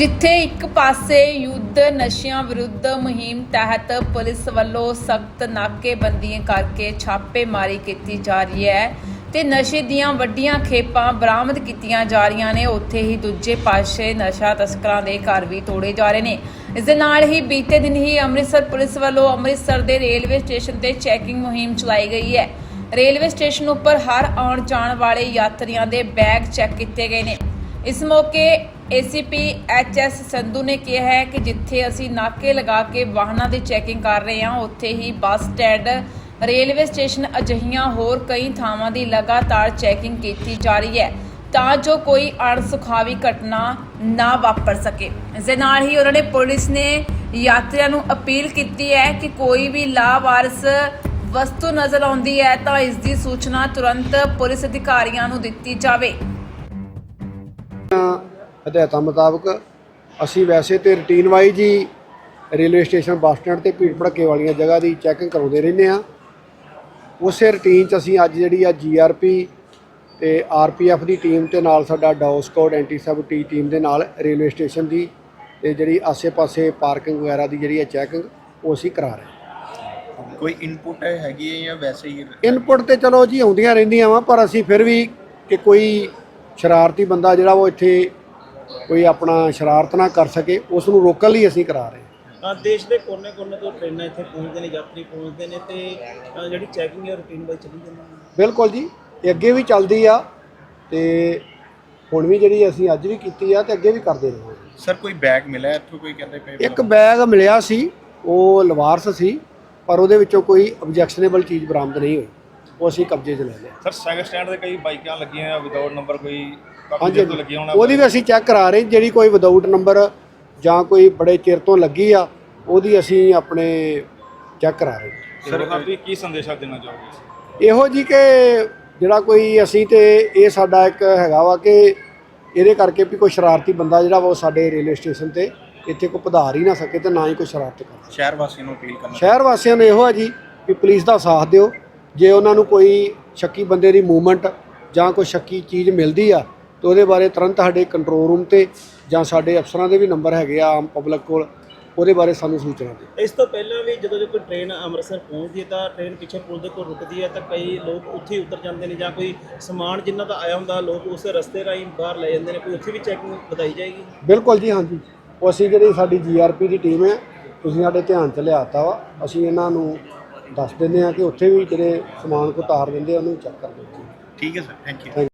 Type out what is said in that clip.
ਜਿੱਥੇ ਇੱਕ ਪਾਸੇ ਯੁੱਧ ਨਸ਼ਿਆਂ ਵਿਰੁੱਧ ਮੁਹਿੰਮ ਤਹਿਤ ਪੁਲਿਸ ਵੱਲੋਂ ਸਖਤ ਨਾਕੇਬੰਦੀਆਂ ਕਰਕੇ ਛਾਪੇਮਾਰੀ ਕੀਤੀ ਜਾ ਰਹੀ ਹੈ ਤੇ ਨਸ਼ੇ ਦੀਆਂ ਵੱਡੀਆਂ ਖੇਪਾਂ ਬਰਾਮਦ ਕੀਤੀਆਂ ਜਾ ਰਹੀਆਂ ਨੇ। ਉੱਥੇ ਹੀ ਦੂਜੇ ਪਾਸੇ ਨਸ਼ਾ ਤਸਕਰਾਂ ਦੇ ਘਰ ਵੀ ਤੋੜੇ ਜਾ ਰਹੇ ਨੇ। ਇਸ ਦੇ ਨਾਲ ਹੀ ਬੀਤੇ ਦਿਨ ਹੀ ਅੰਮ੍ਰਿਤਸਰ ਪੁਲਿਸ ਵੱਲੋਂ ਅੰਮ੍ਰਿਤਸਰ ਦੇ ਰੇਲਵੇ ਸਟੇਸ਼ਨ ਤੇ ਚੈਕਿੰਗ ਮੁਹਿੰਮ ਚਲਾਈ ਗਈ ਹੈ। ਰੇਲਵੇ ਸਟੇਸ਼ਨ ਉੱਪਰ ਹਰ ਆਉਣ ਜਾਣ ਵਾਲੇ ਯਾਤਰੀਆਂ ਦੇ ਬੈਗ ਚੈੱਕ ਕੀਤੇ ਗਏ ਨੇ। ਇਸ ਮੌਕੇ ਏਸੀਪੀ ਐਚਐਸ ਸੰਧੂ ਨੇ ਕਿਹਾ ਹੈ ਕਿ ਜਿੱਥੇ ਅਸੀਂ ਨਾਕੇ ਲਗਾ ਕੇ ਵਾਹਨਾਂ ਦੀ ਚੈਕਿੰਗ ਕਰ ਰਹੇ ਹਾਂ, ਉੱਥੇ ਹੀ ਬੱਸ ਸਟੈਂਡ, ਰੇਲਵੇ ਸਟੇਸ਼ਨ ਅਜਿਹੀਆਂ ਹੋਰ ਕਈ ਥਾਵਾਂ ਦੀ ਲਗਾਤਾਰ ਚੈਕਿੰਗ ਕੀਤੀ ਜਾ ਰਹੀ ਹੈ ਤਾਂ ਜੋ ਕੋਈ ਅਣਸੁਖਾਵੀ ਘਟਨਾ ਨਾ ਵਾਪਰ ਸਕੇ। ਇਸ ਦੇ ਨਾਲ ਹੀ ਉਹਨਾਂ ਨੇ ਪੁਲਿਸ ਨੇ ਯਾਤਰੀਆਂ ਨੂੰ ਅਪੀਲ ਕੀਤੀ ਹੈ ਕਿ ਕੋਈ ਵੀ ਲਾਵਾਰਸ ਵਸਤੂ ਨਜ਼ਰ ਆਉਂਦੀ ਹੈ ਤਾਂ ਇਸ ਦੀ ਸੂਚਨਾ ਤੁਰੰਤ ਪੁਲਿਸ ਅਧਿਕਾਰੀਆਂ ਨੂੰ ਦਿੱਤੀ ਜਾਵੇ। ਹਦਾਇਤਾਂ ਮੁਤਾਬਕ ਅਸੀਂ ਵੈਸੇ ਤੇ ਰੂਟੀਨ ਵਾਈਜ਼ ਹੀ ਰੇਲਵੇ ਸਟੇਸ਼ਨ ਬੱਸ ਸਟੈਂਡ ਤੇ ਭੀੜ ਭੜੱਕੇ ਵਾਲੀਆਂ ਜਗ੍ਹਾ ਦੀ ਚੈਕਿੰਗ ਕਰਾਉਂਦੇ ਰਹਿੰਦੇ ਆ ਉਸੇ ਰੂਟੀਨ ਚ ਅਸੀਂ ਅੱਜ ਜਿਹੜੀ ਆ ਜੀਆਰਪੀ ਤੇ ਆਰਪੀਐਫ ਦੀ ਟੀਮ ਤੇ ਨਾਲ ਸਾਡਾ dog squad anti sabotage team ਦੇ ਨਾਲ ਰੇਲਵੇ ਸਟੇਸ਼ਨ ਦੀ ਤੇ ਜਿਹੜੀ ਆਸੇ-ਪਾਸੇ ਪਾਰਕਿੰਗ ਵਗੈਰਾ ਦੀ ਜਿਹੜੀ ਹੈ ਚੈਕਿੰਗ ਉਹ ਅਸੀਂ ਕਰਾ ਰਹੇ ਕੋਈ ਇਨਪੁਟ ਹੈਗੀ ਹੈ ਜਾਂ ਵੈਸੇ ਹੀ ਇਨਪੁਟ ਤੇ ਚਲੋ ਜੀ ਆਉਂਦੀਆਂ ਰਹਿੰਦੀਆਂ ਵਾ ਪਰ ਅਸੀਂ ਫਿਰ ਵੀ ਕਿ ਕੋਈ ਸ਼ਰਾਰਤੀ ਬੰਦਾ ਜਿਹੜਾ ਉਹ ਇੱਥੇ ਕੋਈ ਆਪਣਾ ਸ਼ਰਾਰਤ ਨਾ ਕਰ ਸਕੇ ਉਸ ਨੂੰ ਰੋਕਣ ਲਈ ਅਸੀਂ ਕਰਾ ਰਹੇ ਹਾਂ। ਅ, ਦੇਸ਼ ਦੇ ਕੋਨੇ-ਕੋਨੇ ਤੋਂ ਟ੍ਰੇਨਾਂ ਇੱਥੇ ਪਹੁੰਚਦੇ ਨੇ ਯਾਤਰੀ ਪਹੁੰਚਦੇ ਨੇ ਤੇ ਅ, ਜਿਹੜੀ ਚੈਕਿੰਗ ਹੈ ਰੂਟੀਨ ਵਾਈਜ਼ ਚੱਲੀ ਜਾਂਦੀ ਹੈ। ਬਿਲਕੁਲ ਜੀ ਇਹ ਅੱਗੇ ਵੀ ਚੱਲਦੀ ਆ ਤੇ ਹੁਣ ਵੀ ਜਿਹੜੀ ਅਸੀਂ ਅੱਜ ਵੀ ਕੀਤੀ ਆ ਤੇ ਅੱਗੇ ਵੀ ਕਰਦੇ ਰਹਾਂਗੇ ਸਰ ਕੋਈ ਬੈਗ ਮਿਲਿਆ ਇੱਥੋਂ ਕੋਈ ਕਹਿੰਦੇ ਪਏ ਇੱਕ ਬੈਗ ਮਿਲਿਆ ਸੀ ਉਹ ਲਵਾਰਸ ਸੀ ਪਰ ਉਹਦੇ ਵਿੱਚੋਂ ਕੋਈ ਆਬਜੈਕਸ਼ਨੇਬਲ ਚੀਜ਼ ਬਰਾਮਦ ਨਹੀਂ ਹੋਈ। ਉਹ ਅਸੀਂ ਕਬਜ਼ੇ 'ਚ ਲੈ ਲਿਆ। ਸਰ ਸਾਈਕਲ ਸਟੈਂਡ ਤੇ ਕਈ ਬਾਈਕਾਂ ਲੱਗੀਆਂ ਆ ਵਿਦਆਊਟ ਨੰਬਰ ਕੋਈ ਕਾਫੀ ਹਾਂਜੀ ਤੋਂ ਲੱਗੀਆਂ ਹੋਣਾ ਉਹਦੀ ਵੀ ਅਸੀਂ ਚੈੱਕ ਕਰਾ ਰਹੇ ਜਿਹੜੀ ਕੋਈ ਵਿਦਆਊਟ ਨੰਬਰ ਜਾਂ ਕੋਈ ਬੜੇ ਚਿਰ ਤੋਂ ਲੱਗੀ ਆ ਉਹਦੀ ਅਸੀਂ ਆਪਣੇ ਚੈੱਕ ਕਰਾ ਰਹੇ। ਸਰ ਤੁਸੀਂ ਕੀ ਸੰਦੇਸ਼ਾ ਦੇਣਾ ਚਾਹੋਗੇ? ਇਹੋ ਜੀ ਕਿ ਜਿਹੜਾ ਕੋਈ ਅਸੀਂ ਤੇ ਇਹ ਸਾਡਾ ਇੱਕ ਹੈਗਾ ਵਾ ਕਿ ਇਹਦੇ ਕਰਕੇ ਵੀ ਕੋਈ ਸ਼ਰਾਰਤੀ ਬੰਦਾ ਜਿਹੜਾ ਵਾ ਉਹ ਸਾਡੇ ਰੇਲਵੇ ਸਟੇਸ਼ਨ ਤੇ ਇੱਥੇ ਕੋਈ ਪਧਾਰ ਹੀ ਨਾ ਸਕੇ ਤੇ ਨਾ ਹੀ ਕੋਈ ਸ਼ਰਾਰਤ ਕਰੇ। ਸ਼ਹਿਰ ਵਾਸੀਆਂ ਨੂੰ ਅਪੀਲ ਕਰਨਾ ਸ਼ਹਿਰ ਵਾਸੀਆਂ ਨੂੰ ਇਹੋ ਹੈ ਜੀ ਕਿ ਪੁਲਿਸ ਦਾ ਸਾਥ ਦਿਓ। ਜੇ ਉਹਨਾਂ ਨੂੰ ਕੋਈ ਸ਼ੱਕੀ ਬੰਦੇ ਦੀ ਮੂਵਮੈਂਟ ਜਾਂ ਕੋਈ ਸ਼ੱਕੀ ਚੀਜ਼ ਮਿਲਦੀ ਆ ਤਾਂ ਉਹਦੇ ਬਾਰੇ ਤੁਰੰਤ ਸਾਡੇ ਕੰਟਰੋਲ ਰੂਮ ਤੇ ਜਾਂ ਸਾਡੇ ਅਫਸਰਾਂ ਦੇ ਵੀ ਨੰਬਰ ਹੈਗੇ ਆ ਆਮ ਪਬਲਿਕ ਕੋਲ ਉਹਦੇ ਬਾਰੇ ਸਾਨੂੰ ਸੂਚਨਾ ਦਿਓ। ਇਸ ਤੋਂ ਪਹਿਲਾਂ ਵੀ ਜਦੋਂ ਜੋ ਕੋਈ ਟ੍ਰੇਨ ਅੰਮ੍ਰਿਤਸਰ ਪਹੁੰਚਦੀ ਹੈ ਤਾਂ ਟ੍ਰੇਨ ਪਿੱਛੇ ਪੁਲ ਦੇ ਕੋਲ ਰੁਕਦੀ ਹੈ ਤਾਂ ਕਈ ਲੋਕ ਉੱਥੇ ਹੀ ਉਤਰ ਜਾਂਦੇ ਨੇ ਜਾਂ ਕੋਈ ਸਮਾਨ ਜਿਨ੍ਹਾਂ ਦਾ ਆਇਆ ਹੁੰਦਾ ਲੋਕ ਉਸ ਰਸਤੇ ਰਾਹੀਂ ਬਾਹਰ ਲੈ ਜਾਂਦੇ ਨੇ ਕੋਈ ਉੱਥੇ ਵੀ ਚੈਕਿੰਗ ਵਧਾਈ ਜਾਏਗੀ? ਬਿਲਕੁਲ ਜੀ ਹਾਂਜੀ। ਉਹ ਅਸੀਂ ਜਿਹੜੀ ਸਾਡੀ ਜੀਆਰਪੀ ਦੀ ਟੀਮ ਹੈ ਤੁਸੀਂ ਸਾਡੇ ਧਿਆਨ 'ਚ ਲਿਆਤਾ ਵਾ ਅਸੀਂ ਇਹਨਾਂ ਨੂੰ ਦੱਸ ਦਿੰਦੇ ਆ ਕਿ ਉੱਥੇ ਵੀ ਜਿਹੜੇ ਸਮਾਨ ਕੋ ਤਾਰ ਦਿੰਦੇ ਆ ਉਹਨੂੰ ਚੈੱਕ ਕਰ ਦਿਓ। ਠੀਕ ਹੈ ਸਰ ਥੈਂਕ ਯੂ